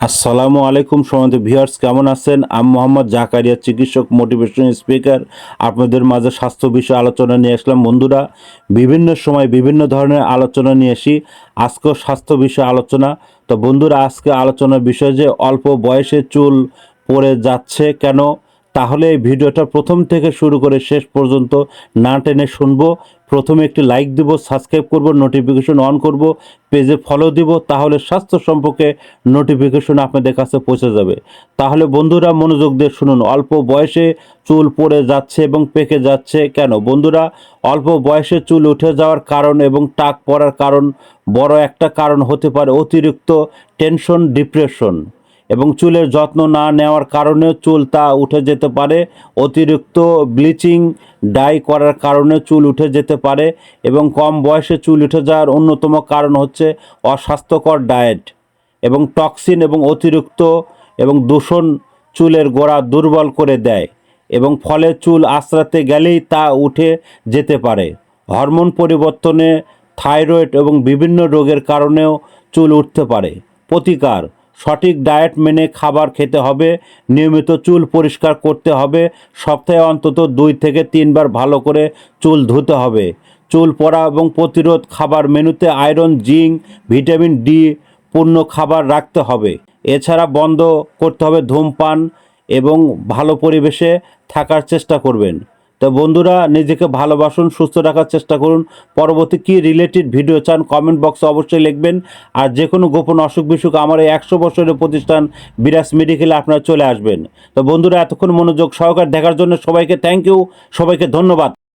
আসসালামু আলাইকুম সমান্ত ভিউয়ার্স, কেমন আছেন? আমি মোহাম্মদ জাকারিয়া, চিকিৎসক মোটিভেশন স্পিকার আপনাদের মাঝে স্বাস্থ্য বিষয়ে আলোচনা নিয়ে আসলাম। বন্ধুরা, বিভিন্ন সময় বিভিন্ন ধরনের আলোচনা নিয়ে আসি। আজকেও স্বাস্থ্য বিষয়ে আলোচনা। তো বন্ধুরা, আজকে আলোচনার বিষয় যে অল্প বয়সে চুল পড়ে যাচ্ছে কেন? তাহলে এই ভিডিওটা প্রথম থেকে শুরু করে শেষ পর্যন্ত না টেনে শুনব। প্রথমে একটি লাইক দিব সাবস্ক্রাইব করব নোটিফিকেশন অন করব পেজে ফলো দিব, তাহলে স্বাস্থ্য সম্পর্কে নোটিফিকেশন আপনাদের কাছে পৌঁছে যাবে। তাহলে বন্ধুরা মনোযোগ দিয়ে শুনুন, অল্প বয়সে চুল পড়ে যাচ্ছে এবং পেকে যাচ্ছে কেন? বন্ধুরা, অল্প বয়সে চুল উঠে যাওয়ার কারণ এবং টাক পড়ার কারণ বড় একটা কারণ হতে পারে অতিরিক্ত টেনশন ডিপ্রেশন এবং চুলের যত্ন না নেওয়ার কারণে চুল তা উঠে যেতে পারে। অতিরিক্ত ব্লিচিং ডাই করার কারণে চুল উঠে যেতে পারে এবং কম বয়সে চুল উঠে যাওয়ার অন্যতম কারণ হচ্ছে অস্বাস্থ্যকর ডায়েট এবং টক্সিন এবং অতিরিক্ত এবং দূষণ চুলের গোড়া দুর্বল করে দেয় এবং ফলে চুল আশ্রাতে গেলেই তা উঠে যেতে পারে। হরমোন পরিবর্তনে থাইরয়েড এবং বিভিন্ন রোগের কারণেও চুল উঠতে পারে। প্রতিকার সঠিক ডায়েট মেনে খাবার খেতে হবে, নিয়মিত চুল পরিষ্কার করতে হবে, সপ্তাহে অন্তত দুই থেকে তিনবার ভালো করে চুল ধুতে হবে। চুল পড়া এবং প্রতিরোধ খাবার মেনুতে আয়রন, জিঙ্ক, ভিটামিন ডি পূর্ণ খাবার রাখতে হবে। এছাড়া বন্ধ করতে হবে ধূমপান এবং ভালো পরিবেশে থাকার চেষ্টা করবেন। তো বন্ধুরা, নিজেকে ভালোবাসুন, সুস্থ রাখার চেষ্টা করুন। পরবর্তী কী রিলেটেড ভিডিও চান কমেন্ট বক্সে অবশ্যই লিখবেন। আর যে কোনো গোপন অসুখ বিসুখ আমার এই একশো বছরের প্রতিষ্ঠান বিরাজ মেডিকেলে আপনারা চলে আসবেন। তো বন্ধুরা, এতক্ষণ মনোযোগ সহকার দেখার জন্য সবাইকে থ্যাংক ইউ সবাইকে ধন্যবাদ।